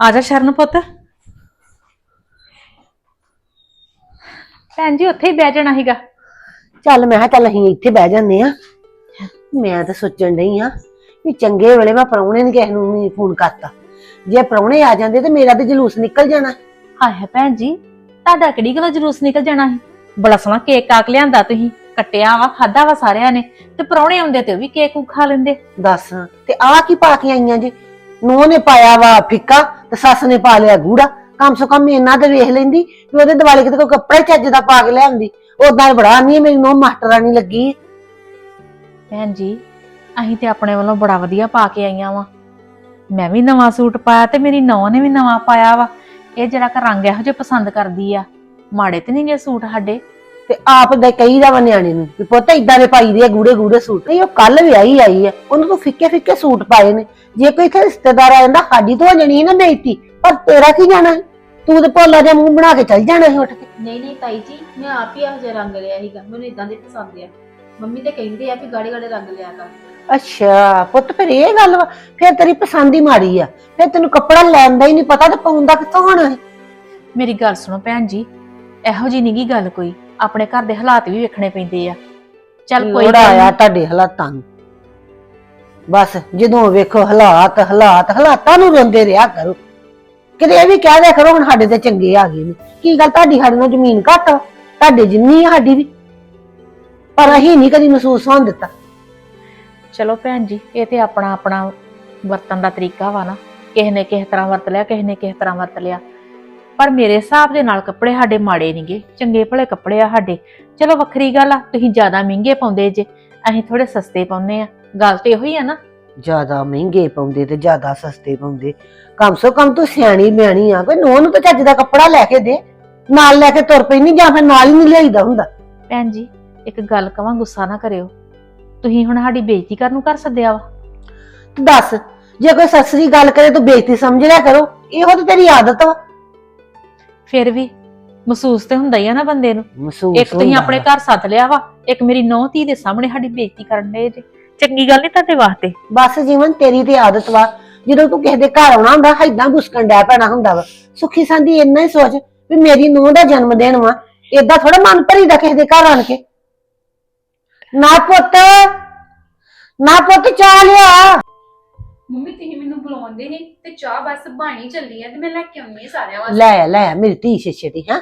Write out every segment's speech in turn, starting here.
ਆ ਜਾ ਸ਼ਰਨ ਪੁੱਤ। ਭੈਣ ਜੀ ਉੱਥੇ ਹੀ ਬਹਿ ਜਾਣਾ ਸੀਗਾ। ਚੱਲ ਮੈਂ ਕਿਹਾ ਚੱਲ ਅਸੀਂ ਇੱਥੇ ਬਹਿ ਜਾਂਦੇ ਆ ਮੈਂ ਤਾਂ ਸੋਚਣ ਡਈ ਆ ਵੀ ਚੰਗੇ ਵੇਲੇ ਮੈਂ ਪ੍ਰਾਹੁਣੇ ਨੇ ਕਿਸੇ ਨੂੰ ਨਹੀਂ ਫੋਨ ਕਰਤਾ। ਜੇ ਪ੍ਰਾਹੁਣੇ ਆ ਜਾਂਦੇ ਤੇ ਮੇਰਾ ਤੇ ਜਲੂਸ ਨਿਕਲ ਜਾਣਾ। ਹਾਏ ਭੈਣ ਜੀ ਤੁਹਾਡਾ ਕਿਹੜੀ ਗੱਲ ਜਲੂਸ ਨਿਕਲ ਜਾਣਾ ਸੀ? ਬੜਾ ਸੋਹਣਾ ਕੇਕ ਕਾਕ ਲਿਆਂਦਾ ਤੁਸੀਂ ਕੱਟਿਆ ਵਾ ਖਾਦਾ ਵਾ ਸਾਰਿਆਂ ਨੇ ਤੇ ਪਰੌਣੇ ਆਉਂਦੇ ਤੇ ਉਹ ਵੀ ਕੇਕ ਖਾ ਲੈਂਦੇ। ਦੱਸ ਤੇ ਆਹ ਕੀ ਪਾ ਕੇ ਆਈਆਂ ਜੀ? ਨੂੰਹ ਨੇ ਪਾਇਆ ਵਾ ਫਿੱਕਾ ਤੇ ਸੱਸ ਨੇ ਪਾ ਲਿਆ ਗੂੜਾ। ਕਮ ਸੋ ਕਮ ਇਹਨਾਂ ਤੇ ਵੇਖ ਲੈਂਦੀ ਵੀ ਉਹਦੇ ਦਿਵਾਲੀ ਕਿਤੇ ਕੋਈ ਕੱਪੜਾ ਹੀ ਚੱਜ ਦਾ ਪਾ ਕੇ ਲਿਆਉਂਦੀ ਉਦਾਂ ਬੜਾ ਨਹੀਂ ਮੇਰੀ ਨੂੰਹ ਮਾਸਟਰਾਨੀ ਲੱਗੀ ਭੈਣ ਜੀ, ਅਸੀਂ ਤੇ ਆਪਣੇ ਵੱਲੋਂ ਬੜਾ ਵਧੀਆ ਪਾ ਕੇ ਆਈਆਂ ਵਾ। ਮੈਂ ਵੀ ਨਵਾਂ ਸੂਟ ਪਾਇਆ ਤੇ ਮੇਰੀ ਨੌਂ ਨੇ ਵੀ ਨਵਾਂ ਪਾਇਆ ਵਾ। ਇਹ ਜਿਹੜਾ ਕਿ ਰੰਗ ਇਹੋ ਜਿਹਾ ਪਸੰਦ ਕਰਦੀ ਆ। ਮਾੜੇ ਤੇ ਨਹੀਂ ਗੇ ਸੂਟ ਸਾਡੇ। ਤੇ ਆਪ ਦੇ ਕਈ ਦਾ ਵਾ ਨਿਆਣੇ ਨੂੰ ਵੀ ਪੁੱਤ ਇਦਾਂ ਦੇ ਪਾਈ ਦੇ ਆ ਗੂੜੇ ਗੂੜੇ ਸੂਟ। ਨਹੀਂ ਉਹ ਕੱਲ ਵਿਆਹੀ ਆਈ ਆ। ਉਹਨੂੰ ਤਾਂ ਫਿੱਕੇ ਫਿੱਕੇ ਸੂਟ ਪਾਏ ਨੇ। ਜੇ ਕੋਈ ਇੱਥੇ ਰਿਸ਼ਤੇਦਾਰ ਆ ਜਾਂਦਾ ਸਾਡੀ ਤਾਂ ਜਾਣੀ ਨਾ ਬੇਇੱਜ਼ਤੀ ਪਰ ਤੇਰਾ ਕੀ ਜਾਣਾ? ਤੂੰ ਤੇ ਭੋਲਾ ਜਿਹਾ ਮੂੰਹ ਬਣਾ ਕੇ ਚੱਲ ਜਾਣਾ ਸੀ ਉੱਠ ਕੇ। ਨਹੀਂ ਨਹੀਂ ਤਾਈ ਜੀ ਮੈਂ ਆਪ ਹੀ ਇਹੋ ਜਿਹਾ ਰੰਗ ਲਿਆ ਸੀਗਾ। ਮੈਨੂੰ ਇਦਾਂ ਦੇ ਪਸੰਦ ਆ। ਮੰਮੀ ਤੇ ਕਹਿੰਦੇ ਆ ਵੀ ਗਾੜੇ ਗਾੜੇ ਰੰਗ ਲਿਆ ਕਰ। ਅੱਛਾ ਪੁੱਤ ਫਿਰ ਇਹ ਗੱਲ ਵਾ ਫਿਰ ਤੇਰੀ ਪਸੰਦ ਹੀ ਮਾੜੀ ਆ। ਫਿਰ ਤੈਨੂੰ ਕੱਪੜਾ ਲੈਣ ਦਾ ਹੀ ਨਹੀਂ ਪਤਾ ਤੇ ਪਾਉਂਦਾ ਕਿੱਥੋਂ ਹੋਣਾ ਹੈ ਮੇਰੀ ਗੱਲ ਸੁਣੋ ਭੈਣ ਜੀ ਇਹੋ ਜੀ ਨਹੀਂਗੀ ਗੱਲ ਕੋਈ। ਆਪਣੇ ਘਰ ਦੇ ਹਾਲਾਤ ਵੀ ਵੇਖਣੇ ਪੈਂਦੇ ਆ। ਚੱਲ ਕੋਈ ਲੋੜ ਗੱਲ ਆਇਆ। ਤੁਹਾਡੇ ਹਾਲਾਤਾਂ ਨੂੰ। ਬਸ ਜਦੋਂ ਵੇਖੋ ਹਾਲਾਤ ਹਾਲਾਤ ਹਾਲਾਤਾਂ ਨੂੰ ਰੋਂਦੇ ਰਿਹਾ ਕਰੋ। ਕਿਤੇ ਇਹ ਵੀ ਕਹਿ ਦਿਆ ਕਰੋ ਹੁਣ ਸਾਡੇ ਤੇ ਚੰਗੇ ਆ ਗਏ ਨੇ। ਕੀ ਗੱਲ ਤੁਹਾਡੀ ਸਾਡੇ ਨਾਲ ਜ਼ਮੀਨ ਘੱਟ ਵਾ? ਤੁਹਾਡੇ ਜਿੰਨੀ ਆ ਸਾਡੀ ਵੀ। ਪਰ ਅਸੀਂ ਨਹੀਂ ਕਦੀ ਮਹਿਸੂਸ ਹੋਣ ਦਿੱਤਾ। ਚਲੋ ਭੈਣ ਜੀ ਇਹ ਤੇ ਆਪਣਾ ਆਪਣਾ ਵਰਤਨ ਦਾ ਤਰੀਕਾ ਵਾ ਨਾ। ਕਿਸੇ ਨੇ ਕਿਸੇ ਤਰ੍ਹਾਂ ਵਰਤ ਲਿਆ ਕਿਸੇ ਨੇ ਕਿਸੇ ਤਰ੍ਹਾਂ ਵਰਤ ਲਿਆ। ਪਰ ਮੇਰੇ ਹਿਸਾਬ ਦੇ ਨਾਲ ਕੱਪੜੇ ਸਾਡੇ ਮਾੜੇ ਨਹੀਂਗੇ ਚੰਗੇ ਭਲੇ ਕੱਪੜੇ ਆ ਸਾਡੇ। ਚਲੋ ਵੱਖਰੀ ਗੱਲ ਆ ਤੁਸੀਂ ਜ਼ਿਆਦਾ ਮਹਿੰਗੇ ਪਾਉਂਦੇ ਜੇ ਅਸੀਂ ਥੋੜੇ ਸਸਤੇ ਪਾਉਂਦੇ ਆ। ਗੱਲ ਤੇ ਇਹੋ ਹੀ ਆ ਨਾ। ਜ਼ਿਆਦਾ ਮਹਿੰਗੇ ਪਾਉਂਦੇ ਤੇ ਜ਼ਿਆਦਾ ਸਸਤੇ ਪਾਉਂਦੇ। ਕਮ ਸੋ ਕਮ ਤੂੰ ਸਿਆਣੀ ਬਿਆਣੀ ਆ ਕੋਈ ਨੂੰਹ ਨੂੰ ਤਾਂ ਚੱਜ ਦਾ ਕੱਪੜਾ ਲੈ ਕੇ ਦੇ। ਨਾਲ ਲੈ ਕੇ ਤੁਰ ਪੈਣੀ ਜਾਂ ਫਿਰ ਨਾਲ ਹੀ ਨਹੀਂ ਲਿਆਈਦਾ ਹੁੰਦਾ। ਭੈਣ ਜੀ ਇੱਕ ਗੱਲ ਕਵਾਂ ਗੁੱਸਾ ਨਾ ਕਰਿਓ। ਤੁਸੀਂ ਹੁਣ ਸਾਡੀ ਬੇਇੱਜ਼ਤੀ ਕਰਨ ਨੂੰ ਕਰ ਸੱਦਿਆ ਵਾ। ਤੇ ਦੱਸ ਜੇ ਕੋਈ ਸਸਰੀ ਗੱਲ ਕਰੇ ਤੂੰ ਬੇਇੱਜ਼ਤੀ ਸਮਝ ਲਿਆ ਕਰੋ। ਇਹੋ ਤਾਂ ਤੇਰੀ ਆਦਤ ਵਾ। ਫਿਰ ਵੀ ਮਹਿਸੂਸ ਤੇ ਹੁੰਦਾ ਹੀ ਆ ਨਾ ਬੰਦੇ ਨੂੰ। ਮਹਿਸੂਸ ਇੱਕ ਤੁਸੀਂ ਹੁੰਦਾ ਆਪਣੇ। ਘਰ ਸੱਦ ਲਿਆ ਵਾ ਇੱਕ ਮੇਰੀ ਨੌਂ ਧੀ ਦੇ ਸਾਹਮਣੇ ਸਾਡੀ ਬੇਇੱਜ਼ਤੀ ਕਰਨ ਦੇ ਜੇ। ਚੰਗੀ ਗੱਲ ਨਹੀਂ ਤੁਹਾਡੇ ਵਾਸਤੇ? ਬਸ ਜੀਵਨ ਤੇਰੀ ਤੇ ਆਦਤ ਵਾ। ਜਦੋਂ ਤੂੰ ਕਿਸੇ ਦੇ ਘਰ ਆਉਣਾ ਹੁੰਦਾ ਏਦਾਂ ਬੁਸਕਣ ਡੈ ਪੈਣਾ ਹੁੰਦਾ ਵਾ। ਸੁਖੀ ਸੰਦੀ ਇੰਨਾ ਹੀ ਸੋਚ ਵੀ ਮੇਰੀ ਨੂੰਹ ਦਾ ਜਨਮ ਦਿਨ ਵਾ। ਏਦਾਂ ਥੋੜਾ ਮਨ ਭਰੀਦਾ ਕਿਸੇ ਦੇ ਘਰ ਆਣ ਕੇ। ਨਾ ਪੁੱਤ ਨਾ ਪੁੱਤ ਚਾਹ ਲਿਆ। ਬੁਲਾਉਂਦੇ ਨੇ ਤੇ ਚਾਹ ਬਸ ਬਾਣੀ ਚੱਲੀ ਆ ਤੇ ਮੈਂ ਲੈ ਕੇ ਆਉਣੀ ਆ ਸਾਰਿਆਂ ਵਾਸਤੇ। ਲੈ ਲੈ ਮੇਰੀ ਧੀ ਛੇਛੇ ਦੀ ਹਾਂ?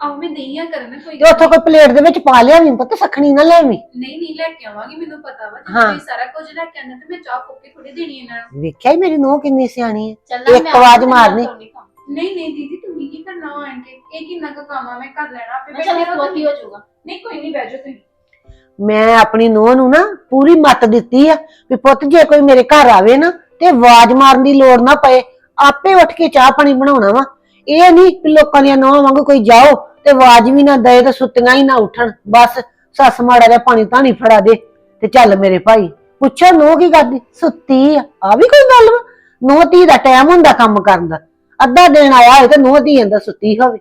ਆਹ ਮੈਂ ਦਈਆਂ ਕਰਨ ਕੋਈ ਤੇ ਉੱਥੋਂ ਕੋਈ ਪਲੇਟ ਦੇ ਵਿੱਚ ਪਾ ਲਿਆ ਨਹੀਂ ਪੁੱਤ ਸਖਣੀ ਨਾ ਲੈਵੀਂ ਨਹੀਂ ਨਹੀਂ ਲੈ ਕੇ ਆਵਾਂਗੀ ਮੈਨੂੰ ਪਤਾ ਵਾ ਜੇ ਹਾਂ। ਤੁਸੀਂ ਸਾਰਾ ਕੁਝ ਲੈ ਕੇ ਆਉਂਦੇ ਤੇ ਮੈਂ ਚਾਹ ਫੁੱਕ ਥੋੜੀ ਦੇਣੀ ਇਹਨਾਂ ਨੂੰ ਵੇਖਿਆ ਹੀ ਮੇਰੀ ਨੂੰਹ ਕਿੰਨੀ ਸਿਆਣੀ ਹੈ ਇੱਕ ਆਵਾਜ਼ ਮਾਰਨੀ। ਨਹੀਂ ਨਹੀਂ ਦੀਦੀ ਤੁਸੀਂ ਕੀ ਕਰਨਾ ਵਾ ਆਣ ਕੇ ਇਹ ਕਿੰਨਾ ਕੁ ਕੰਮ ਆ ਮੈਂ ਕਰ ਲੈਣਾ ਆਪੇ ਮੈਂ ਚੱਲ ਬੈਠੇ ਰਹੋ ਕੋਤੀ ਹੋ ਜਾਊਗਾ। ਨਹੀਂ ਕੋਈ ਨਹੀਂ ਬਹਿ ਜਾਓ ਤੁਸੀਂ। ਮੈਂ ਆਪਣੀ ਨੂੰਹ ਨੂੰ ਨਾ ਪੂਰੀ ਮੱਤ ਦਿੱਤੀ ਆ ਵੀ ਪੁੱਤ ਜੇ ਕੋਈ ਮੇਰੇ ਘਰ ਆਵੇ ਨਾ ਤੇ ਆਵਾਜ਼ ਮਾਰਨ ਦੀ ਲੋੜ ਨਾ ਪਏ। ਆਪੇ ਉੱਠ ਕੇ ਚਾਹ ਪਾਣੀ ਬਣਾਉਣਾ ਵਾ। ਇਹ ਨਹੀਂ ਵੀ ਲੋਕਾਂ ਦੀਆਂ ਨੂੰਹਾਂ ਵਾਂਗੂ ਕੋਈ ਜਾਓ ਤੇ ਆਵਾਜ਼ ਵੀ ਨਾ ਦਏ ਤੇ ਸੁੱਤੀਆਂ ਹੀ ਨਾ ਉੱਠਣ। ਬਸ ਸੱਸ ਮਾੜਾ ਜਿਹਾ ਪਾਣੀ ਧਾਣੀ ਫੜਾ ਦੇ। ਤੇ ਚੱਲ ਮੇਰੇ ਭਾਈ ਪੁੱਛੋ ਨੂੰਹ ਕੀ ਕਰਦੀ? ਸੁੱਤੀ ਆ। ਆ ਵੀ ਕੋਈ ਗੱਲ ਵਾ? ਨੂੰਹ ਧੀ ਦਾ ਟਾਈਮ ਹੁੰਦਾ ਕੰਮ ਕਰਨ ਦਾ। ਅੱਧਾ ਦਿਨ ਆਇਆ ਹੋਵੇ ਤੇ ਨੂੰਹ ਧੀ ਅੰਦਰ ਸੁੱਤੀ ਹੋਵੇ।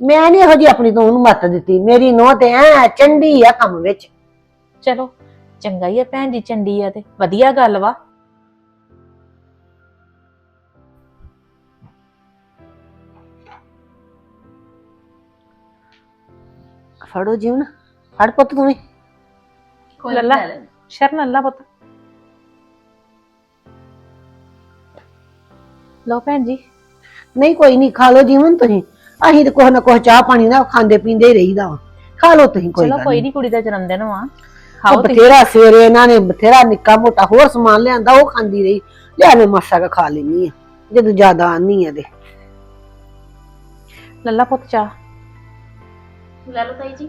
ਮੈਂ ਨਹੀਂ ਇਹੋ ਜਿਹੀ ਆਪਣੀ ਨੂੰਹ ਨੂੰ ਮੱਤ ਦਿੱਤੀ। ਮੇਰੀ ਨੂੰਹ ਤੇ ਐ ਚੰਡੀ ਆ ਕੰਮ ਵਿੱਚ। ਚਲੋ, ਚੰਗਾ ਹੀ ਆ ਭੈਣ ਜੀ, ਚੰਡੀ ਆ ਤੇ। ਵਧੀਆ ਗੱਲ ਵਾ। ਫੜੋ ਜੀਵਨ ਫੜ ਪੁੱਤ ਤੂੰ ਵੀ। ਕੋਈ ਲੱਲਾ। ਲੈ। ਸ਼ਰਨ ਅੱਲਾ ਪੁੱਤ। ਲਓ ਭੈਣ ਜੀ। ਨਹੀਂ ਕੋਈ ਨਹੀਂ ਖਾ ਲਓ ਜੀਵਨ ਤੁਸੀਂ। ਅਸੀਂ ਤੇ ਕੁਛ ਨਾ ਕੁਛ ਚਾਹ ਪਾਣੀ ਦਾ ਖਾਂਦੇ ਪੀਂਦੇ ਹੀ ਰਹੀਦਾ ਵਾ। ਖਾ ਲਓ ਤੁਸੀਂ ਕੋਈ ਚਲੋ ਕੋਈ ਨਹੀਂ ਕੁੜੀ ਦਾ ਜਨਮ ਦਿਨ ਵਾ। ਖਾਓ ਬਥੇਰਾ ਸਵੇਰੇ ਇਹਨਾਂ ਨੇ ਬਥੇਰਾ ਨਿੱਕਾ ਮੋਟਾ ਹੋਰ ਸਮਾਨ ਲਿਆਂਦਾ ਉਹ ਖਾਂਦੀ ਰਹੀ। ਲਿਆ ਮੈਂ ਮਾਸਾ ਕਾ ਖਾ ਲੈਣੀ ਆ ਜਦੋਂ ਜ਼ਿਆਦਾ ਆਨੀ ਆ ਤੇ। ਲੱਲਾ ਪੁੱਤ ਚਾਹ। ਲੈ ਲਓ ਤਾਈ ਜੀ।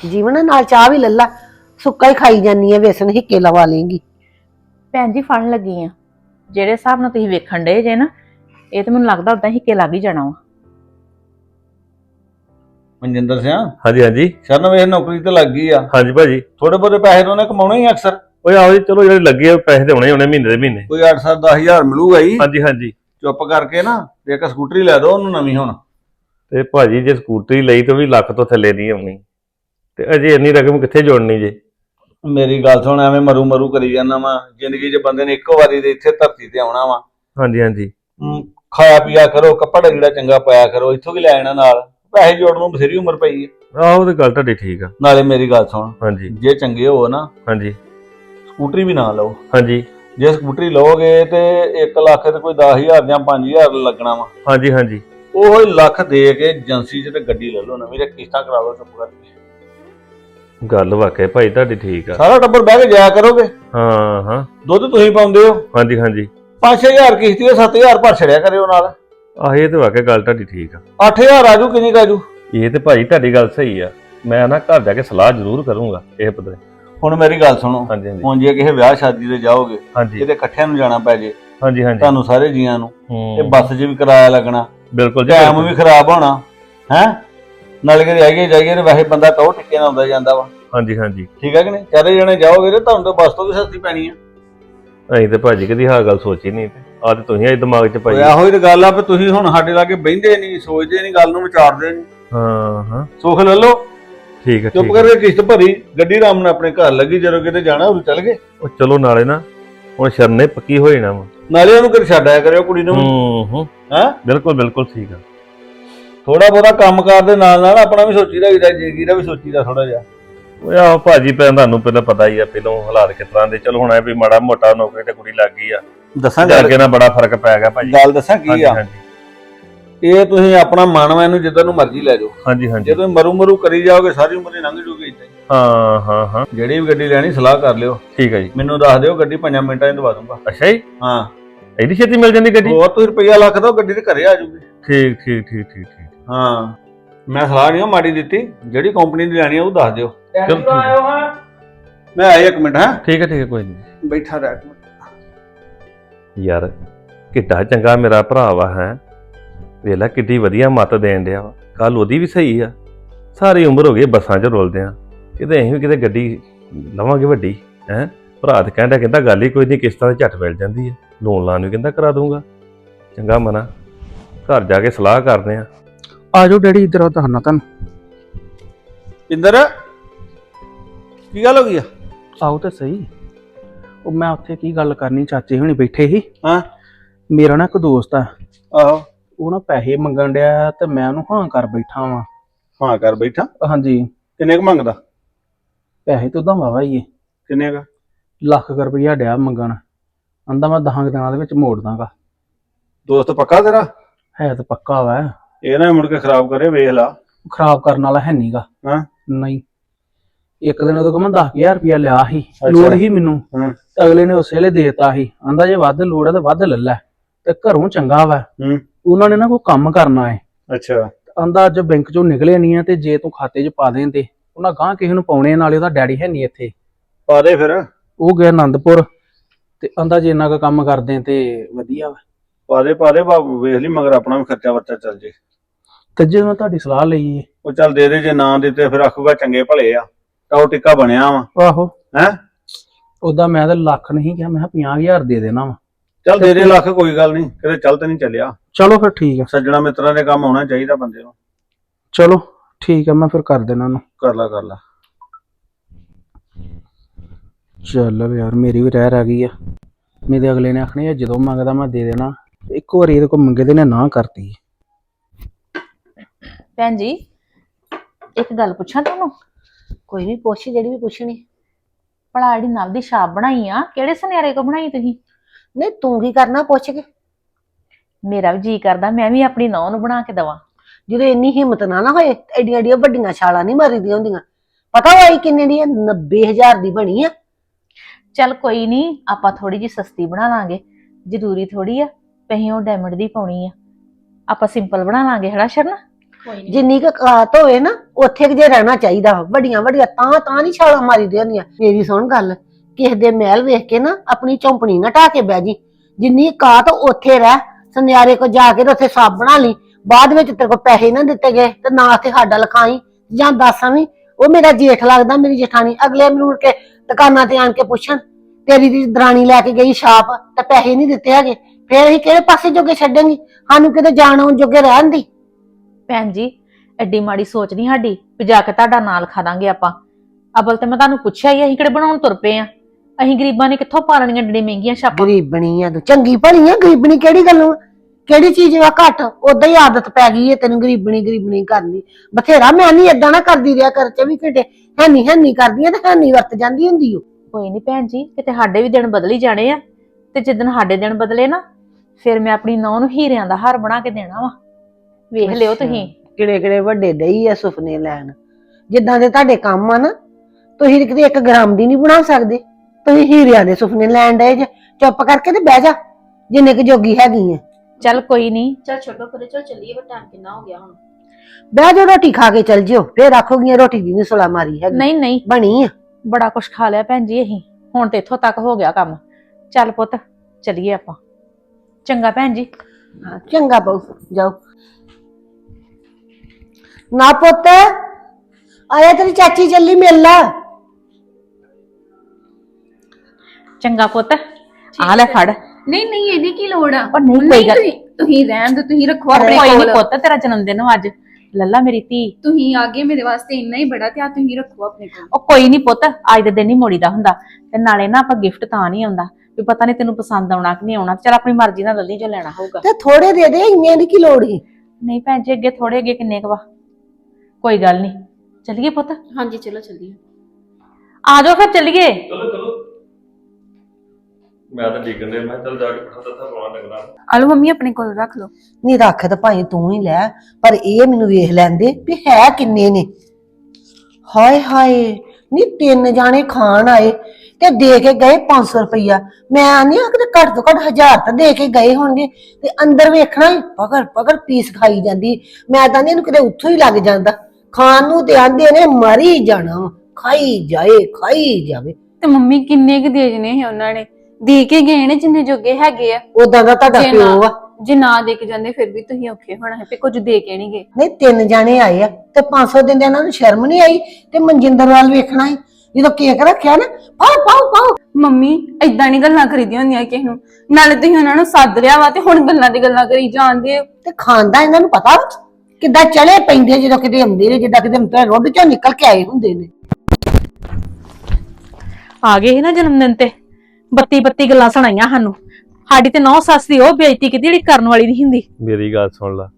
ਜੀਵਨ ਨਾਲ ਚਾਹ ਵੀ ਲੱਲਾ ਸੁੱਕਾ ਹੀ ਖਾਈ ਜਾਨੀ ਆ ਵੇਸਣ ਹਿੱਕੇ ਲਵਾ ਲੇਂਗੀ ਭੈਣ ਜੀ ਫੜਨ ਲੱਗੀ ਆ। ਜਿਹੜੇ ਹਿਸਾਬ ਨਾਲ ਤੁਸੀਂ ਵੇਖਣ ਡਏ ਜੇ ਨਾ ਇਹ ਤੇ ਮੈਨੂੰ ਲੱਗਦਾ ਉਦਾਂ ਹਿੱਕੇ ਲੱਗ ਹੀ ਜਾਣਾ ਵਾ। ਮਨਜਿੰਦਰ ਸਿੰਘ ਹਾਂਜੀ ਹਾਂਜੀ। ਸ਼ਰਨ ਵੇਖ ਨੌਕਰੀ ਤੇ ਲੱਗ ਗਈ ਆ। ਹਾਂਜੀ ਭਾਜੀ। ਥੋੜੇ ਬਹੁਤੇ ਪੈਸੇ ਤਾਂ ਉਹਨੇ ਕਮਾਉਣੇ ਹੀ ਆ ਅਕਸਰ। ਓਏ ਆਓ ਜੀ ਚਲੋ ਜਿਹੜੇ ਲੱਗੇ ਆ ਪੈਸੇ ਤੇ ਹੋਣੇ ਮਹੀਨੇ ਦੇ ਮਹੀਨੇ। ਕੋਈ 8-7 ਹਜ਼ਾਰ ਮਿਲੂਗਾ ਹੀ ਹਾਂਜੀ ਹਾਂਜੀ। ਚੁੱਪ ਕਰਕੇ ਨਾ ਤੇ ਇੱਕ ਸਕੂਟਰੀ ਲੈ ਦੋ ਉਹਨੂੰ ਨਵੀਂ ਹੁਣ। ਤੇ ਭਾਜੀ ਜੇ ਸਕੂਟਰੀ ਲਈ ਤਾਂ ਵੀ ਲੱਖ ਤੋਂ ਥੱਲੇ ਨਹੀਂ ਆਉਣੀ। ਤੇ ਅਜੇ ਇੰਨੀ ਰਕਮ ਕਿੱਥੇ ਜੋੜਨੀ ਜੇ? ਮੇਰੀ ਗੱਲ ਸੁਣ ਐਵੇਂ ਮਰੂ ਮਰੂ ਕਰੀ ਜਾਂਦਾ ਵਾ। ਜ਼ਿੰਦਗੀ 'ਚ ਬੰਦੇ ਨੇ ਇੱਕੋ ਵਾਰੀ ਦੇ ਇੱਥੇ ਧਰਤੀ ਤੇ ਆਉਣਾ ਵਾ। ਹਾਂਜੀ ਹਾਂਜੀ। ਖਾਇਆ ਪੀਆ ਕਰੋ ਕੱਪੜਾ ਜਿਹੜਾ ਚੰਗਾ ਪਾਇਆ ਕਰੋ ਇੱਥੋਂ ਕੀ ਲੈ ਆਣਾ ਨਾਲ? ਪੈਸੇ ਜੋੜਨ ਨੂੰ ਬਥੇਰੀ ਉਮਰ ਪਈ ਹੈ। ਆਹੋ ਤੇ ਗੱਲ ਤੁਹਾਡੀ ਠੀਕ ਆ। ਨਾਲੇ ਮੇਰੀ ਗੱਲ ਸੁਣ। ਹਾਂਜੀ। ਜੇ ਚੰਗੇ ਹੋ ਨਾ ਹਾਂਜੀ। ਸਕੂਟਰੀ ਵੀ ਨਾ ਲਓ। ਹਾਂਜੀ। ਜੇ ਸਕੂਟਰੀ ਲਓਗੇ ਤੇ 1 ਲੱਖ ਤੇ ਕੋਈ 10000 ਜਾਂ 5000 ਲੱਗਣਾ ਵਾ। ਹਾਂਜੀ ਹਾਂਜੀ। ਉਹ ਲੱਖ ਦੇ ਕੇ ਏਜੰਸੀ 'ਚ ਤੇ ਗੱਡੀ ਲੈ ਲਓ ਨਵੀਂ ਤੇ ਕਿਸ਼ਤਾਂ ਕਰਾ ਲਓ ਚੁੱਪ ਕਰਕੇ। ਗੱਲ ਵਾਕਿਆ ਭਾਈ ਤੁਹਾਡੀ ਠੀਕ ਆ। ਸਾਰਾ ਟੱਬਰ ਬਹਿ ਕੇ ਜਾਇਆ ਕਰੋਗੇ? ਹਾਂ ਹਾਂ। ਦੁੱਧ ਤੁਸੀਂ ਪਾਉਂਦੇ ਹੋ? ਹਾਂਜੀ ਹਾਂਜੀ। 5-6000 ਕਿਸ਼ਤੀ ਹੈ 7000 ਭਰ ਛੜਿਆ ਕਰਿਓ ਨਾਲ। ਆਹ ਇਹ ਤੇ ਵਾਕਿਆ ਗੱਲ ਤੁਹਾਡੀ ਠੀਕ ਆ। 8000 ਆਜੂ ਕਿੰਨੀ ਕਾਜੂ ਇਹ ਤੇ ਭਾਈ ਤੁਹਾਡੀ ਗੱਲ ਸਹੀ ਆ। ਮੈਂ ਨਾ ਘਰ ਜਾ ਕੇ ਸਲਾਹ ਜ਼ਰੂਰ ਕਰੂੰਗਾ ਇਹ ਪਤਾ ਹੁਣ ਮੇਰੀ ਗੱਲ ਸੁਣੋ। ਹਾਂਜੀ ਹਾਂਜੀ। ਹੁਣ ਜੇ ਕਿਸੇ ਵਿਆਹ ਸ਼ਾਦੀ ਤੇ ਜਾਓਗੇ ਹਾਂਜੀ। ਕਿਤੇ ਇਕੱਠਿਆਂ ਨੂੰ ਜਾਣਾ ਪੈ ਜੇ ਹਾਂਜੀ ਹਾਂਜੀ। ਤੁਹਾਨੂੰ ਸਾਰੇ ਜੀਆਂ ਨੂੰ ਹੂੰ, ਤੇ ਬੱਸ 'ਚ ਵੀ ਕਿਰਾਇਆ ਲੱਗਣਾ ਬਿਲਕੁਲ ਜੀ ਟਾਈਮ ਬਿਲਕੁਲ। ਵੀ ਖਰਾਬ ਹੋਣਾ ਹੈ? ਨਾਲੇ ਕਿ ਜਾਈਏ ਜਾਈਏ ਤੇ ਵੈਸੇ ਬੰਦਾ ਟੋ ਟਿੱਕੇ ਨਾਲ ਆਉਂਦਾ ਜਾਂਦਾ ਵਾ। ਹਾਂਜੀ ਹਾਂਜੀ। ਠੀਕ ਹੈ ਕਿ ਨਹੀਂ? ਚਾਰੇ ਜਣੇ ਜਾਓਗੇ ਤੇ ਤੁਹਾਨੂੰ ਤਾਂ ਬੱਸ ਤੋਂ ਵੀ ਸਸਤੀ ਪੈਣੀ ਆ। ਅਸੀਂ ਤੇ ਭਾਜੀ ਕਦੀ ਹਾਂ ਗੱਲ ਸੋਚੀ ਨਹੀਂ ਆ ਤੇ ਤੁਸੀਂ ਅੱਜ ਦਿਮਾਗ 'ਚ ਪਾਈ ਆਹੋ ਹੀ ਤਾਂ ਗੱਲ ਆ ਵੀ ਤੁਸੀਂ ਹੁਣ ਸਾਡੇ ਲਾਗੇ ਬਹਿੰਦੇ ਨਹੀਂ ਸੋਚਦੇ ਨਹੀਂ ਗੱਲ ਨੂੰ ਵਿਚਾਰਦੇ ਨਹੀਂ। ਹਾਂ ਹਾਂ। ਸੁੱਖ ਲੈ ਲਓ। ਠੀਕ ਹੈ ਚੁੱਪ ਠੀਕ ਹੈ। ਕਰਕੇ ਕਿਸ਼ਤ ਭਰੀ ਗੱਡੀ ਆਰਾਮ ਨਾਲ ਆਪਣੇ ਘਰ ਲੱਗੀ ਜਦੋਂ ਕਿਤੇ ਜਾਣਾ ਉਦੋਂ ਚੱਲ ਗਏ। ਉਹ ਚਲੋ ਨਾਲੇ ਨਾ ਹੁਣ ਸ਼ਰਨੇ ਪੱਕੀ ਹੋ ਜਾਣਾ ਵਾ। ਨਾਲੇ ਉਹਨੂੰ ਕਿਤੇ ਛੱਡ ਆਇਆ ਕਰਿਓ ਕੁੜੀ ਨੂੰ। ਹੂੰ ਹੂੰ। ਹੈਂ? ਬਿਲਕੁਲ ਬਿਲਕੁਲ ਠੀਕ ਆ। ਥੋੜਾ ਬਹੁਤਾ ਕੰਮਕਾਰ ਦੇ ਨਾਲ ਨਾਲ ਆਪਣਾ ਵੀ ਸੋਚੀਦਾ ਹੁੰਦਾ ਜ਼ਿੰਦਗੀ ਦਾ ਵੀ ਸੋਚੀਦਾ ਥੋੜਾ ਜਿਹਾ। ਓਏ ਆਹ ਭਾਜੀ ਪੈ ਤੁਹਾਨੂੰ ਪਹਿਲਾਂ ਪਤਾ ਹੀ ਆ ਪਹਿਲਾਂ ਹਾਲਾਤ ਕਿਸ ਤਰ੍ਹਾਂ ਦੇ। ਚਲੋ ਹੁਣ ਇਹ ਵੀ ਮਾੜਾ ਮੋਟਾ ਨੌਕਰੀ ਤੇ ਕੁੜੀ ਲੱਗ ਗਈ ਆ। ਦੱਸਾਂ ਅੱਗੇ ਨਾਲ ਬੜਾ ਫ਼ਰਕ ਪੈ ਗਿਆ ਭਾਜੀ। ਗੱਲ ਦੱਸਾਂ ਕੀ ਹਾਂਜੀ ਆ ਹਾਂਜੀ। ਇਹ ਤੁਸੀਂ ਆਪਣਾ ਮਨ ਵਾ ਇਹਨੂੰ ਜਿੱਦਾਂ ਨੂੰ ਮਰਜ਼ੀ ਲੈ ਜਾਓ। ਹਾਂਜੀ ਹਾਂਜੀ। ਜੇ ਤੁਸੀਂ ਮਰੂ ਮਰੂ ਕਰੀ ਜਾਓਗੇ ਸਾਰੀ ਉਮਰ ਹੀ ਲੰਘ ਜੂਗੀ ਇੱਥੇ ਹਾਂ। ਹਾਂ ਹਾਂ ਜਿਹੜੀ ਵੀ ਗੱਡੀ ਲੈਣੀ ਸਲਾਹ ਕਰ ਲਿਓ। ਠੀਕ ਹੈ ਜੀ। ਮੈਨੂੰ ਦੱਸ ਦਿਓ ਗੱਡੀ 5 ਮਿੰਟਾਂ 'ਚ ਦਵਾ ਦੂੰਗਾ। ਅੱਛਾ ਜੀ। ਹਾਂ। ਐਡੀ ਛੇਤੀ ਮਿਲ ਜਾਂਦੀ ਗੱਡੀ? ਹੋਰ ਤੁਸੀਂ ਰੁਪਈਆ ਲੱਖ ਦੋ ਗੱਡੀ ਤੇ ਘਰੇ ਆ ਜੂਗੀ। ਠੀਕ ਠੀਕ ਠੀਕ ਠੀਕ ਠੀਕ। ਹਾਂ। ਮੈਂ ਸਲਾਹ ਨਹੀਂ ਉਹ ਮਾੜੀ ਦਿੱਤੀ। ਜਿਹੜੀ ਕੰਪਨੀ ਦੀ ਲੈਣੀ ਆ ਉਹ ਦੱਸ ਦਿਓ। ਚਲੋ ਠੀਕ ਹੈ। ਮੈਂ ਆਇਆ ਇੱਕ ਮਿੰਟ ਹਾਂ? ਠੀਕ ਹੈ ਠੀਕ ਹੈ ਕੋਈ ਨਹੀਂ ਬੈਠਾ ਰਹਿ ਇੱਕ ਮਿੰਟ। ਯਾਰ ਕਿੱਡਾ ਚੰਗਾ ਮੇਰਾ ਭਰਾ ਵਾ ਹੈ? ਵੇਲਾ ਕਿੱਡੀ ਵਧੀਆ ਮੱਤ ਦੇਣ ਡਿਆ ਵਾ। ਕੱਲ ਉਹਦੀ ਵੀ ਸਹੀ ਆ। ਸਾਰੀ ਉਮਰ ਹੋ ਗਈ ਬੱਸਾਂ 'ਚ ਰੋਲਦੇ ਆ। ਕਿਤੇ ਅਸੀਂ ਵੀ ਕਿਤੇ ਗੱਡੀ ਲਵਾਂਗੇ ਵੱਡੀ ਹੈ? ਭਰਾ ਤੇ ਕਹਿੰਦਾ ਕਹਿੰਦਾ ਗੱਲ ਹੀ ਕੋਈ ਨਹੀਂ ਕਿਸ਼ਤਾਂ ਤੇ ਝੱਟ ਮਿਲ ਜਾਂਦੀ ਹੈ ਲੋਨ ਲਾਣ ਨੂੰ ਕਹਿੰਦਾ ਕਰਾ ਦੂੰਗਾ ਚੰਗਾ ਮਨਾ। ਘਰ ਜਾ ਕੇ ਸਲਾਹ ਕਰਦੇ ਆ। ਆ ਜਾਓ ਡੈਡੀ ਇੱਧਰ ਆ ਦੱਸਣਾ ਤੁਹਾਨੂੰ। ਇੰਦਰ ਕੀ ਗੱਲ ਹੋ ਗਈ ਆ? ਆਓ ਤਾਂ ਸਹੀ। ਉਹ ਮੈਂ ਉੱਥੇ ਕੀ ਗੱਲ ਕਰਨੀ ਚਾਚੇ ਹੁਣੀ ਬੈਠੇ ਸੀ। ਹਾਂ। ਮੇਰਾ ਨਾ ਇੱਕ ਦੋਸਤ ਆ। ਆਹੋ। ਉਹ ਨਾ ਪੈਸੇ ਮੰਗਣ ਡਿਆ ਤੇ ਮੈਂ ਉਹਨੂੰ ਹਾਂ ਕਰ ਬੈਠਾ ਵਾਂ। ਹਾਂ ਕਰ ਬੈਠਾ? ਹਾਂਜੀ। ਕਿੰਨੇ ਕੁ ਮੰਗਦਾ? ਪੈਸੇ ਤਾਂ ਉਦਾਂ ਵਾਵਾ ਹੀ ਏ। ਕਿੰਨੇ ਕੁ? ਲੱਖ ਕੁ ਰੁਪਈਆ ਡਿਆ ਮੰਗਣ। ਆਂਦਾ ਮੈਂ ਦਹਾਂ ਕੁ ਦਿਨਾਂ ਦੇ ਵਿੱਚ ਮੋੜ ਦਾਂਗਾ। ਦੋਸਤ ਪੱਕਾ ਤੇਰਾ? ਹੈ ਤਾਂ ਪੱਕਾ ਵਾ। ਇਹ ਨਾ ਮੁੜ ਕੇ ਖਰਾਬ ਕਰੇ ਵੇਖ ਲਾ। ਖਰਾਬ ਕਰਨ ਵਾਲਾ ਹੈ ਨਹੀਂਗਾ ਹਾਂ। ਨਹੀਂ। ਇੱਕ ਦਿਨ ਉਹਦੇ ਕੋਲ ਮੈਂ 10000 ਰੁਪਇਆ ਲਿਆ ਸੀ। ਲੋੜ ਹੀ ਮੈਨੂੰ। ਹਾਂ। ਤੇ ਅਗਲੇ ਨੇ ਉਸੇ ਵੇਲੇ ਦੇਤਾ ਸੀ। ਆਂਦਾ ਜੇ ਵੱਧ ਲੋੜ ਹੈ ਤਾਂ ਵੱਧ ਲੈ ਲੈ। ਤੇ ਘਰੋਂ ਚੰਗਾ ਵਾ। ਹੂੰ। ਉਹਨਾਂ ਨੇ ਨਾ ਕੋਈ ਕੰਮ ਕਰਨਾ ਹੈ। ਅੱਛਾ। ਆਂਦਾ ਅੱਜ ਬੈਂਕ ਚੋਂ ਨਿਕਲੇ ਨਹੀਂ ਆ ਤੇ ਜੇ ਤੂੰ ਖਾਤੇ 'ਚ ਪਾ ਦੇਂ ਤੇ ਉਹਨਾਂ ਗਾਂ ਕਿਸੇ ਨੂੰ ਪਾਉਣੇ ਨਾਲੇ ਉਹਦਾ ਡੈਡੀ ਹੈ ਨਹੀਂ ਇੱਥੇ। ਪਾ ਦੇ ਫਿਰ। ਉਹ ਗਿਆ ਆਨੰਦਪੁਰ ਤੇ ਆਂਦਾ ਜੇ ਇੰਨਾ ਕੁ ਕੰਮ ਕਰਦੇ ਤੇ ਵਧੀਆ ਵਾ। ਪਾ ਦੇ ਪਾ ਦੇ ਬਾਬੂ ਵੇਖ ਲਈ ਮਗਰ ਆਪਣਾ ਵੀ ਖਰਚਾ ਵਰਚਾ ਚੱਲ ਜੇ। ਤੇ ਜੇ ਮੈਂ ਤੁਹਾਡੀ ਸਲਾਹ ਲਈ ਉਹ ਚੱਲ ਦੇ ਦੇ ਜੇ ਨਾ ਦਿੱਤੇ ਫਿਰ ਆਖੂਗਾ ਚੰਗੇ ਭਲੇ ਆ। ਤਾਂ ਉਹ ਟਿੱਕਾ ਬਣਿਆ ਵਾ। ਆਹੋ। ਹੈਂ? ਉਦਾਂ ਮੈਂ ਤਾਂ ਲੱਖ ਨਹੀਂ ਕਿਹਾ ਮੈਂ ਕਿਹਾ 50000 ਦੇ ਦੇਣਾ ਵਾ। ਚੱਲ ਦੇ ਦੇ ਲੱਖ ਕੋਈ ਗੱਲ ਨਹੀਂ ਕਿਤੇ ਚੱਲ ਤੇ ਨਹੀਂ ਚੱਲਿਆ। ਚਲੋ ਫਿਰ ਠੀਕ ਆ। ਸੱਜਣਾ ਮਿੱਤਰਾਂ ਦੇ ਕੰਮ ਆਉਣਾ ਚਾਹੀਦਾ ਬੰਦੇ ਨੂੰ। ਚਲੋ ਠੀਕ ਆ ਮੈਂ ਫਿਰ ਕਰ ਦੇਣਾ ਉਹਨੂੰ। ਕਰ ਲਾ ਕਰ ਲਾ। ਚੱਲ ਯਾਰ ਮੇਰੀ ਵੀ ਰਹਿ ਰਹਿ ਗਈ ਆ। ਨਹੀਂ ਤੇ ਅਗਲੇ ਨੇ ਆਖਣੀ ਆ ਜਦੋਂ ਮੰਗਦਾ ਮੈਂ ਦੇ ਦੇਣਾ। ਤੇ ਇੱਕ ਵਾਰੀ ਇਹਦੇ ਕੋਲ ਮੰਗੇ ਤੇ ਨੇ ਨਾ ਕਰਤੀ। ਭੈਣ ਜੀ ਇੱਕ ਗੱਲ ਪੁੱਛਾਂ ਤੁਹਾਨੂੰ? ਕੋਈ ਵੀ ਪੁੱਛ ਜਿਹੜੀ ਵੀ ਪੁੱਛਣੀ। ਭਲਾ ਜਿਹੜੀ ਨਵ ਦੀ ਛਾਪ ਬਣਾਈ ਆ ਕਿਹੜੇ ਸੁਨਿਆਰੇ ਕੋ ਬਣਾਈ ਤੁਸੀਂ? ਨਹੀਂ ਤੂੰ ਕੀ ਕਰਨਾ ਪੁੱਛ ਕੇ। ਮੇਰਾ ਵੀ ਜੀ ਕਰਦਾ ਮੈਂ ਵੀ ਆਪਣੀ ਨੌਂ ਨੂੰ ਬਣਾ ਕੇ ਦਵਾਂ। ਜਦੋਂ ਇੰਨੀ ਹਿੰਮਤ ਨਾ ਨਾ ਹੋਏ ਐਡੀਆਂ ਐਡੀਆਂ ਵੱਡੀਆਂ ਛਾਲਾਂ ਨਹੀਂ ਮਾਰੀਦੀਆਂ ਹੁੰਦੀਆਂ। ਪਤਾ ਹੋਈ ਕਿੰਨੇ ਦੀ ਆ 90000 ਦੀ ਬਣੀ ਆ। ਚੱਲ ਕੋਈ ਨਹੀਂ ਆਪਾਂ ਥੋੜੀ ਜੀ ਸਸਤੀ ਬਣਾ ਲਾਂਗੇ। ਜ਼ਰੂਰੀ ਥੋੜੀ ਆ ਪਹੀਂ ਉਹ ਡਾਇਮੰਡ ਦੀ ਪਾਉਣੀ ਆ। ਆਪਾਂ ਸਿੰਪਲ ਬਣਾ ਲਾਂਗੇ ਹਨਾ ਸ਼ਰਨ? ਕੋਈ ਨਹੀਂ। ਜਿੰਨੀ ਕੁ ਕਾਤ ਹੋਵੇ ਨਾ ਉੱਥੇ ਕਿ ਜੇ ਰਹਿਣਾ ਚਾਹੀਦਾ ਵਾ। ਵੱਡੀਆਂ ਵੱਡੀਆਂ ਤਾਂ ਤਾਂ ਨਹੀਂ ਛਾਲਾਂ ਮਾਰੀਦੀਆਂ ਹੁੰਦੀਆਂ। ਮੇਰੀ ਸੁਣ ਗੱਲ ਕਿਸੇ ਦੇ ਮਹਿਲ ਵੇਖ ਕੇ ਨਾ ਆਪਣੀ ਝੌਂਪਣੀ ਨਾ ਢਾ ਕੇ ਬਹਿ ਜੀ। ਜਿੰਨੀ ਕਾਤ ਉੱਥੇ ਰਹਿ, ਸੁਨਿਆਰੇ ਕੋ ਜਾ ਕੇ ਤੇ ਉੱਥੇ ਸਾਬ ਬਣਾ ਲਈ। ਬਾਅਦ ਵਿੱਚ ਤੇਰੇ ਕੋ ਪੈਸੇ ਨਾ ਦਿੱਤੇ ਗਏ ਤੇ ਨਾ ਉੱਥੇ ਸਾਡਾ ਲਿਖਾਈ। ਜਾਂ ਦੱਸਾਂ ਵੀ ਉਹ ਮੇਰਾ ਜੇਠ ਲੱਗਦਾ, ਮੇਰੀ ਜਠਾਣੀ। ਅਗਲੇ ਮੈਨੂੰ ਕੇ ਦੁਕਾਨਾਂ ਤੇ ਆਣ ਕੇ ਪੁੱਛਣ, ਤੇਰੀ ਦੀ ਦਰਾਣੀ ਲੈ ਕੇ ਗਈ ਛਾਪ, ਤੇ ਪੈਸੇ ਨਹੀਂ ਦਿੱਤੇ ਹੈਗੇ। ਫੇਰ ਅਸੀਂ ਕਿਹੜੇ ਪਾਸੇ ਜੋਗੇ ਛੱਡਾਂਗੇ? ਸਾਨੂੰ ਕਿਤੇ ਜਾਣ ਆਉਣ ਜੋਗੇ ਰਹਿਣ ਦੀ। ਭੈਣ ਜੀ, ਐਡੀ ਮਾੜੀ ਸੋਚ ਨਹੀਂ ਸਾਡੀ ਵੀ ਜਾ ਕੇ ਤੁਹਾਡਾ ਨਾਲ ਖਾ ਦਾਂਗੇ ਆਪਾਂ। ਅਬਲ ਤੇ ਮੈਂ ਤੁਹਾਨੂੰ ਪੁੱਛਿਆ ਹੀ ਅਸੀਂ ਕਿਹੜੇ ਬਣਾਉਣ ਤੁਰ ਪਏ ਆ? ਅਸੀਂ ਗਰੀਬਾਂ ਨੇ ਕਿੱਥੋਂ ਪਾਲਣੀਆਂ ਡੜੀ ਮਹਿੰਗੀਆਂ ਛਾਪਾਂ? ਗਰੀਬਣੀ ਆ ਤੂੰ ਚੰਗੀ ਭਲੀ ਆ ਗਰੀਬਣੀ ਕਿਹੜੀ ਗੱਲੋਂ ਆ? ਕਿਹੜੀ ਚੀਜ਼ ਵਾ ਘੱਟ? ਉਦਾਂ ਹੀ ਆਦਤ ਪੈ ਗਈ ਹੈ ਤੈਨੂੰ ਗਰੀਬਣੀ ਗਰੀਬਣੀ ਕਰਨ ਬਥੇਰਾ ਮੈਂ ਨਹੀਂ ਏਦਾਂ ਨਾ ਕਰਦੀ ਰਿਆ ਕਰ 24 ਘੰਟੇ ਹੈਨੀ ਹੈਨੀ ਕਰਦੀਆਂ ਤੇ ਹੈਨੀ ਵਰਤ ਜਾਂਦੀ ਹੁੰਦੀ ਓ। ਕੋਈ ਨਹੀਂ ਭੈਣ ਜੀ ਕਿਤੇ ਸਾਡੇ ਵੀ ਦਿਨ ਬਦਲ ਹੀ ਜਾਣੇ ਆ ਤੇ ਜਿੱਦਣ ਸਾਡੇ ਦਿਨ ਬਦਲੇ ਨਾ ਫਿਰ ਮੈਂ ਆਪਣੀ ਨੌਂ ਨੂੰ ਹੀਰਿਆਂ ਦਾ ਹਾਰ ਬਣਾ ਕੇ ਦੇਣਾ ਵਾ। ਵੇਖ ਲਿਓ ਤੁਸੀਂ। ਕਿਹੜੇ ਕਿਹੜੇ ਵੱਡੇ ਡਈ ਆ ਸੁਪਨੇ ਲੈਣ। ਜਿੱਦਾਂ ਦੇ ਤੁਹਾਡੇ ਕੰਮ ਆ ਨਾ ਤੁਸੀਂ ਕਿਤੇ 1 ਗ੍ਰਾਮ ਦੀ ਨਹੀਂ ਬਣਾ ਸਕਦੇ। ਤੁਸੀਂ ਹੀਰਿਆਂ ਦੇ ਸੁਪਨੇ ਲੈਣ ਡਏ ਜੇ ਚੁੱਪ ਕਰਕੇ ਤੇ ਬਹਿ ਜਾ ਜਿੰਨੇ ਕੁ ਜੋਗੀ ਹੈਗੀ ਆ। ਚੱਲ ਕੋਈ ਨਹੀਂ ਚੱਲ ਛੱਡੋ ਪਰੇ ਚੱਲ ਚੱਲੀਏ ਵਾ ਟਾਈਮ ਕਿੰਨਾ ਹੋ ਗਿਆ ਹੁਣ। ਬਹਿ ਜਾ ਰੋਟੀ ਖਾ ਕੇ ਚੱਲ ਜਿਓ ਫੇਰ ਆਖੋਗੀਆਂ ਰੋਟੀ ਦੀ ਨਹੀਂ ਸੁਲਾ ਮਾਰੀ ਹੈਗੀ। ਨਹੀਂ ਨਹੀਂ। ਬਣੀ ਆ। ਬੜਾ ਕੁਛ ਖਾ ਲਿਆ ਭੈਣ ਜੀ ਅਸੀਂ ਹੁਣ ਤੇ ਇੱਥੋਂ ਤੱਕ ਹੋ ਗਿਆ ਕੰਮ। ਚੱਲ ਪੁੱਤ ਚੱਲੀਏ ਆਪਾਂ। ਚੰਗਾ ਭੈਣ ਜੀ। ਹਾਂ, ਚੰਗਾ ਬਹੁ ਜਾਓ। ਨਾ ਪੁੱਤ ਆਇਆ ਤੇਰੀ ਚਾਚੀ ਚੱਲੀ ਮਿਲ। ਲਾ ਚੰਗਾ ਪੁੱਤ। ਆ ਲੈ ਫੜ। ਨਹੀਂ ਨਹੀਂ ਇਹਦੀ ਕੀ ਲੋੜ ਆ? ਉਹ ਨਹੀਂ, ਕੋਈ ਗੱਲ- ਤੁਸੀਂ- ਤੁਸੀਂ ਰਹਿਣ ਦੋ ਤੁਸੀਂ ਰੱਖੋ ਆਪਣੇ ਕੋਈ ਨਹੀਂ ਕੋਲ। ਪੁੱਤ ਤੇਰਾ ਜਨਮ ਦਿਨ ਅੱਜ। ਲੱਲਾ ਮੇਰੀ ਧੀ। ਤੁਸੀਂ ਆਗੇ ਮੇਰੇ ਵਾਸਤੇ ਇੰਨਾ ਹੀ ਬੜਾ ਤੇ ਆ ਤੁਸੀਂ ਰੱਖੋ ਆਪਣੇ ਕੋਲ। ਉਹ ਕੋਈ ਨਹੀਂ ਪੁੱਤ ਅੱਜ ਦੇ ਦਿਨ ਹੀ ਮੋੜੀਦਾ ਹੁੰਦਾ। ਤੇ ਨਾਲੇ ਨਾ ਆਪਾਂ ਗਿਫਟ ਤਾਂ ਨਹੀਂ ਆਉਂਦਾ। ਵੀ ਪਤਾ ਨਹੀਂ ਤੈਨੂੰ ਪਸੰਦ ਆਉਣਾ ਕਿ ਨਹੀਂ ਆਉਣਾ ਚੱਲ ਆਪਣੀ ਮਰਜ਼ੀ ਨਾਲ ਲੱਲੀ ਜੋ ਲੈਣਾ ਹੋਊਗਾ। ਤੇ ਥੋੜੇ ਦੇ ਦੇ ਇੰਨੇ ਦੀ ਕੀ ਲੋੜ ਸੀ? ਨਹੀਂ ਭੈਣ ਜੀ ਅੱਗੇ ਥੋੜੇ ਅੱਗੇ ਕਿੰਨੇ ਕੁ ਵਾ? ਕੋਈ ਗੱਲ ਨਹੀਂ। ਚੱਲੀਏ ਪੁੱਤ? ਹਾਂਜੀ ਚਲੋ ਚੱਲੀਏ। ਆ ਜਾਓ ਫਿਰ ਚੱਲੀਏ। ਚਲੋ ਚਲੋ। ਮੈਂ ਤਾਂ ਡਿੱਗਣ ਦੇ ਮੈਂ ਚੱਲ ਜਾ ਕੇ ਪਠਾ ਦਿੱਤਾ ਪਾਉਣਾ ਲੱਗਣਾ ਆਲੂ ਮੰਮੀ ਆਪਣੇ ਕੋਲ ਰੱਖ ਲਓ। ਨਹੀਂ ਰੱਖ ਤਾਂ ਭਾਈ ਤੂੰ ਹੀ ਲੈ ਪਰ ਇਹ ਮੈਨੂੰ ਵੇਖ ਲੈਂਦੇ ਵੀ ਹੈ ਕਿੰਨੇ ਨੇ। ਹਾਏ ਹਾਏ ਨਹੀਂ ਤਿੰਨ ਜਾਣੇ ਖਾਣ ਆਏ ਤੇ ਦੇ ਕੇ ਗਏ 500 ਰੁਪਈਆ। ਮੈਂ ਆਨੀ ਆ ਕਿ ਘੱਟ ਤੋਂ ਘੱਟ 1000 ਤਾਂ ਦੇ ਕੇ ਗਏ ਹੋਣਗੇ ਤੇ ਅੰਦਰ ਵੇਖਣਾ ਹੀ ਪਕੜ ਪਕੜ ਪੀਸ ਖਾਈ ਜਾਂਦੀ। ਮੈਂ ਤਾਂ ਨਹੀਂ ਇਹਨੂੰ ਕਿਤੇ ਉੱਥੋਂ ਹੀ ਲੱਗ ਜਾਂਦਾ। ਖਾਣ ਨੂੰ ਤੇ ਆਂਦੇ ਨੇ ਮਰੀ ਜਾਣਾ ਵਾ। ਖਾਈ ਜਾਏ ਖਾਈ ਜਾਵੇ। ਤੇ ਮੰਮੀ ਕਿੰਨੇ ਕੁ ਦੇ ਜਨੇ ਸੀ ਉਹਨਾਂ ਨੇ? ਦੇ ਕੇ ਗਏ ਨੇ ਜਿੰਨੇ ਜੋਗੇ ਹੈਗੇ ਆ। ਉਦਾਂ ਦਾ ਤੁਹਾਡਾ ਜੇ ਪਿਓ ਆ। ਜੇ ਨਾ ਦੇ ਕੇ ਜਾਂਦੇ ਫਿਰ ਵੀ ਤੁਸੀਂ ਔਖੇ ਹੋਣਾ ਹੈ ਤੇ ਕੁਝ ਦੇ ਕੇ ਨਹੀਂ ਗਏ। ਨਹੀਂ ਤਿੰਨ ਜਾਣੇ ਆਏ ਆ ਤੇ 500 ਦਿੰਦੇ ਇਹਨਾਂ ਨੂੰ ਸ਼ਰਮ ਨਹੀਂ ਆਈ ਤੇ ਮਨਜਿੰਦਰ ਵੱਲ ਵੇਖਣਾ ਸੀ। ਜਦੋਂ ਕੇਕ ਰੱਖਿਆ ਨਾ ਪਾਓ ਪਾਓ ਪਾਓ। ਮੰਮੀ ਏਦਾਂ ਨਹੀਂ ਗੱਲਾਂ ਕਰੀਦੀਆਂ ਹੁੰਦੀਆਂ ਕਿਸੇ ਨੂੰ। ਨਾਲੇ ਤੁਸੀਂ ਉਹਨਾਂ ਨੂੰ ਸੱਦ ਲਿਆ ਵਾ ਤੇ ਹੁਣ ਗੱਲਾਂ ਦੀ ਗੱਲਾਂ ਕਰੀ ਜਾਂਦੇ ਹੋ। ਤੇ ਖਾਂਦਾ ਇਹਨਾਂ ਨੂੰ ਪਤਾ ਵਾ ਕਿੱਦਾਂ ਚਲੇ ਪੈਂਦੇ ਜਦੋਂ ਕਿਤੇ ਹੁੰਦੇ ਨੇ ਜਿੱਦਾਂ ਕਿਤੇ ਹੁੰਦੇ ਰੋਡ ਚੋਂ ਨਿਕਲ ਕੇ ਆਏ ਹੁੰਦੇ ਨੇ। ਆ ਗਏ ਸੀ ਨਾ ਜਨਮ ਦਿਨ ਤੇ। ਬੱਤੀ ਬੱਤੀ ਗੱਲਾਂ ਸੁਣਾਈਆਂ ਸਾਨੂੰ। ਸਾਡੀ ਤੇ ਨੌ ਸੱਸ ਦੀ ਉਹ ਬੇਇੱਜ਼ਤੀ ਕੀਤੀ ਜਿਹੜੀ ਕਰਨ ਵਾਲੀ ਨਹੀਂ ਹੁੰਦੀ। ਮੇਰੀ ਗੱਲ ਸੁਣ ਲਾ।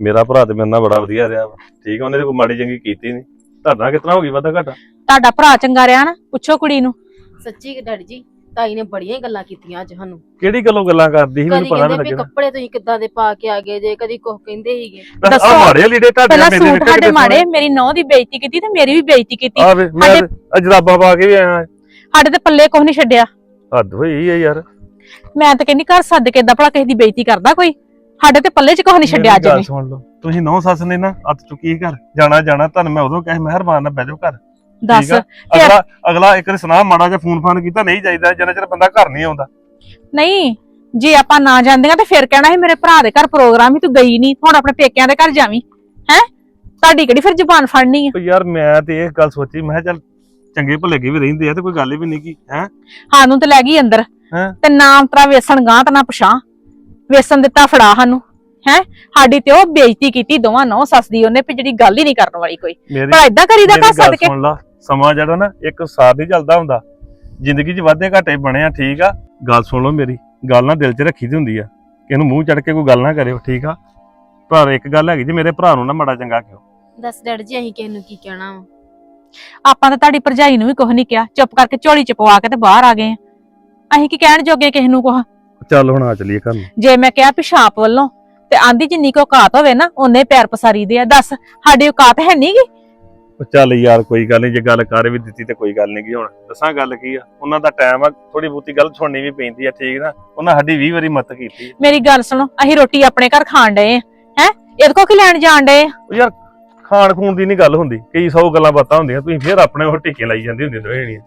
ਮੇਰਾ ਭਰਾ ਤੇ ਮੇਰੇ ਨਾਲ ਬੜਾ ਵਧੀਆ ਰਿਹਾ ਵਾ। ਠੀਕ ਆ ਉਹਨੇ ਤੇ ਕੋਈ ਮਾੜੀ ਚੰਗੀ ਕੀਤੀ ਨਹੀਂ। ਤੁਹਾਡਾ ਕਿਤਨਾ ਹੋ ਗਈ ਵਾਧਾ ਘਾਟਾ? ਤੁਹਾਡਾ ਭਰਾ ਚੰਗਾ ਰਿਹਾ ਨਾ। ਪੁੱਛੋ ਕੁੜੀ ਨੂੰ। ਸੱਚੀ ਡੈਡੀ ਜੀ ਤਾਈ ਨੇ ਬੜੀਆਂ ਹੀ ਗੱਲਾਂ ਕੀਤੀਆਂ ਅੱਜ ਸਾਨੂੰ। ਕਿਹੜੀ ਗੱਲੋਂ ਗੱਲਾਂ ਕਰਦੀ ਸੀ ਮੈਨੂੰ ਕਦੀ ਪਤਾ ਕਹਿੰਦੇ ਨਹੀਂ ਵੀ ਲੱਗਿਆ। ਕੱਪੜੇ ਤੁਸੀਂ ਕਿੱਦਾਂ ਦੇ ਪਾ ਕੇ ਆ ਗਏ ਜੇ ਕਦੀ ਕੁਝ ਕਹਿੰਦੇ ਸੀਗੇ। ਆ ਦੱਸੋ। ਮਾੜੇ ਲੀੜੇ ਤੁਹਾਡੇ ਪਹਿਲਾਂ ਮੇਰੇ ਸੂਟ ਸਾਡੇ ਮਾੜੇ ਮੇਰੀ ਨੌ ਦੀ ਬੇਇੱਜ਼ਤੀ ਕੀਤੀ ਤੇ ਮੇਰੀ ਵੀ ਬੇਇੱਜ਼ਤੀ ਕੀਤੀ। ਆ ਵੇ ਮੈਂ ਸਾਡੇ- ਤੇ ਜਰਾਬਾਂ ਪਾ ਕੇ ਵੀ ਆਇਆ। ਸਾਡੇ ਤੇ ਪੱਲੇ ਕੁਛ ਨਹੀਂ ਛੱਡਿਆ। ਹੱਦ ਹੋਈ ਆ ਯਾਰ। ਮੈਂ ਤਾਂ ਕਹਿੰਦੀ ਘਰ ਸੱਦ ਕੇ ਭਲਾ ਕਿਸੇ ਦੀ ਬੇਇੱਜ਼ਤੀ ਕਰਦਾ ਕੋਈ। ਸਾਡੇ ਤੇ ਪੱਲੇ 'ਚ ਕੁਛ ਨਹੀਂ ਛੱਡਿਆ ਅੱਜ ਮੇਰੀ ਗੱਲ ਨੇ ਸੁਣ ਲਓ। ਤੁਸੀਂ ਨੌ ਸੱਸ ਨੇ ਨਾ ਅੱਤ ਚੁੱਕੀ ਘਰ। ਜਾਣਾ ਜਾਣਾ ਤੁਹਾਨੂੰ ਮੈਂ ਉਦੋਂ ਕਿਹਾ ਮਿਹਰਬਾਨ ਨਾਲ ਬਹਿ ਜਾਓ ਘਰ। ਦੱਸ ਠੀਕ ਆ? ਫਿਰ- ਅਗਲਾ ਅਗਲਾ ਇੱਕ ਨੇ ਸੁਣਾ ਮਾੜਾ ਜਿਹਾ ਫੋਨ ਫਾਨ ਕੀਤਾ ਨਹੀਂ ਚਾਹੀਦਾ ਜਿੰਨਾ ਚਿਰ ਬੰਦਾ ਘਰ ਨਹੀਂ ਆਉਂਦਾ। ਨਹੀਂ ਜੇ ਆਪਾਂ ਨਾ ਜਾਂਦੀਆਂ ਤੇ ਫਿਰ ਕਹਿਣਾ ਸੀ ਮੇਰੇ ਭਰਾ ਦੇ ਘਰ ਪ੍ਰੋਗਰਾਮ ਹੀ ਤੂੰ ਗਈ ਨਹੀਂ ਹੁਣ ਆਪਣੇ ਪੇਕਿਆਂ ਦੇ ਘਰ ਜਾਵੀਂ। ਹੈ? ਤੁਹਾਡੀ ਕਿਹੜੀ ਫਿਰ ਜ਼ੁਬਾਨ ਫੜਨੀ ਆ? ਉਹ ਯਾਰ ਮੈਂ ਤੇ ਇਹ ਗੱਲ ਸੋਚੀ ਮੈਂ ਕਿਹਾ ਚੱਲ ਚੰਗੇ ਭਲੇ ਕੇ ਵੀ ਰਹਿੰਦੇ ਆ ਤੇ ਕੋਈ ਗੱਲ ਹੀ ਵੀ ਨਹੀਂ ਕੀ ਹੈ? ਸਾਨੂੰ ਤੇ ਲੈ ਗਈ ਅੰਦਰ। ਹੈਂ? ਤੇ ਨਾਮ ਤਰਾ ਵੇਸਣ ਗਾਂ ਤੇ ਨਾ ਪਛਾਂ। ਵੇਸਣ ਦਿੱਤਾ ਫੜਾ ਸਾਨੂੰ ਹੈ? ਸਾਡੀ ਤੇ ਉਹ ਬੇਇੱਜ਼ਤੀ ਕੀਤੀ ਦੋਵਾਂ ਨੌ ਸੱਸ ਦੀ ਉਹਨੇ ਵੀ ਜਿਹੜੀ ਗੱਲ ਹੀ ਨਹੀਂ ਕਰਨ ਵਾਲੀ ਕੋਈ। ਮੇਰੀ ਪਰ ਏਦਾਂ ਕਰੀਦਾ ਮੇਰੀ ਘਰ ਗੱਲ ਸੱਦ ਕੇ ਸੁਣ ਲਾ ਸਮਾਂ ਜਿਹੜਾ ਨਾ ਇੱਕ ਸਾਰ ਨਹੀਂ ਚੱਲਦਾ ਹੁੰਦਾ। ਜ਼ਿੰਦਗੀ 'ਚ ਵਾਧੇ ਘਾਟੇ ਬਣੇ ਆ ਠੀਕ ਆ? ਗੱਲ ਸੁਣ ਲਓ ਮੇਰੀ ਗੱਲ ਨਾ ਦਿਲ 'ਚ ਰੱਖੀ ਦੀ ਹੁੰਦੀ ਆ। ਕਿ ਇਹਨੂੰ ਮੂੰਹ ਚੜ ਕੇ ਕੋਈ ਗੱਲ ਨਾ ਕਰਿਓ ਠੀਕ ਆ? ਪਰ ਇੱਕ ਗੱਲ ਹੈਗੀ ਜੀ ਮੇਰੇ ਭਰਾ ਨੂੰ ਨਾ ਮਾੜਾ ਚੰਗਾ ਕਿਉਂ ਦੱਸ ਡੈਡੀ ਜੀ ਅਸੀਂ ਕਿਸੇ ਨੂੰ ਕੀ ਕਹਿਣਾ ਵਾ? ਆਪਾਂ ਤਾਂ ਤੁਹਾਡੀ ਭਰਜਾਈ ਨੂੰ ਵੀ ਕੁਝ ਨਹੀਂ ਕਿਹਾ। ਚੁੱਪ ਕਰਕੇ ਝੋਲੀ ਚ ਪਵਾ ਕੇ ਤੇ ਬਾਹਰ ਆ ਗਏ ਆ। ਅਸੀਂ ਕੀ ਕਹਿਣ ਜੋਗੇ ਕਿਸੇ ਨੂੰ ਕੁਛ? ਚੱਲ ਹੁਣ ਆ ਚਲੀਏ ਘਰ ਨੂੰ। ਜੇ ਮੈਂ ਕਿਹਾ ਪਿਸ਼ਾਪ ਵੱਲੋਂ ਤੇ ਆਂਦੀ ਜਿੰਨੀ ਕੋ ਔਕਾਤ ਹੋਵੇ ਨਾ ਉਹਨੇ ਪੈਰ ਪਸਾਰੀ ਦੇ ਆ। ਦੱਸ ਸਾਡੀ ਔਕਾਤ ਹੈ ਨਹੀਂਗੀ ਉਹ ਚੱਲ ਯਾਰ ਕੋਈ ਗੱਲ ਨਹੀਂ ਜੇ ਗੱਲ ਕਰ ਵੀ ਦਿੱਤੀ ਤੇ ਕੋਈ ਗੱਲ ਨਹੀਂ ਕੀ ਹੁਣ। ਦੱਸਾਂ ਗੱਲ ਕੀ ਆ? ਉਹਨਾਂ ਦਾ ਟਾਈਮ ਆ ਥੋੜੀ ਬਹੁਤੀ ਗੱਲ ਸੁਣਨੀ ਵੀ ਪੈਂਦੀ ਆ ਠੀਕ ਨਾ? ਉਹਨਾਂ ਸਾਡੀ 20 ਵਾਰੀ ਮਦਦ ਕੀਤੀ ਮੇਰੀ ਗੱਲ ਸੁਣੋ ਅਸੀਂ ਰੋਟੀ ਆਪਣੇ ਘਰ ਖਾਣ ਡਏ ਆ। ਹੈ? ਇਹਦੇ ਕੋ ਕੀ ਲੈਣ ਜਾਣ ਡਏ ਆ? ਉਹ ਯਾਰ ਖਾਣ ਖੂਨ ਦੀ ਨਹੀਂ ਗੱਲ ਹੁੰਦੀ, ਕਈ ਸੌ ਗੱਲਾਂ ਬਾਤਾਂ ਹੁੰਦੀਆਂ, ਤੁਸੀਂ ਫੇਰ ਆਪਣੇ ਉਹ ਟੀਕੇ ਲਾਈ ਜਾਂਦੀ ਹੁੰਦੇ ਦੋਵੇਂ ਜਣੀਆਂ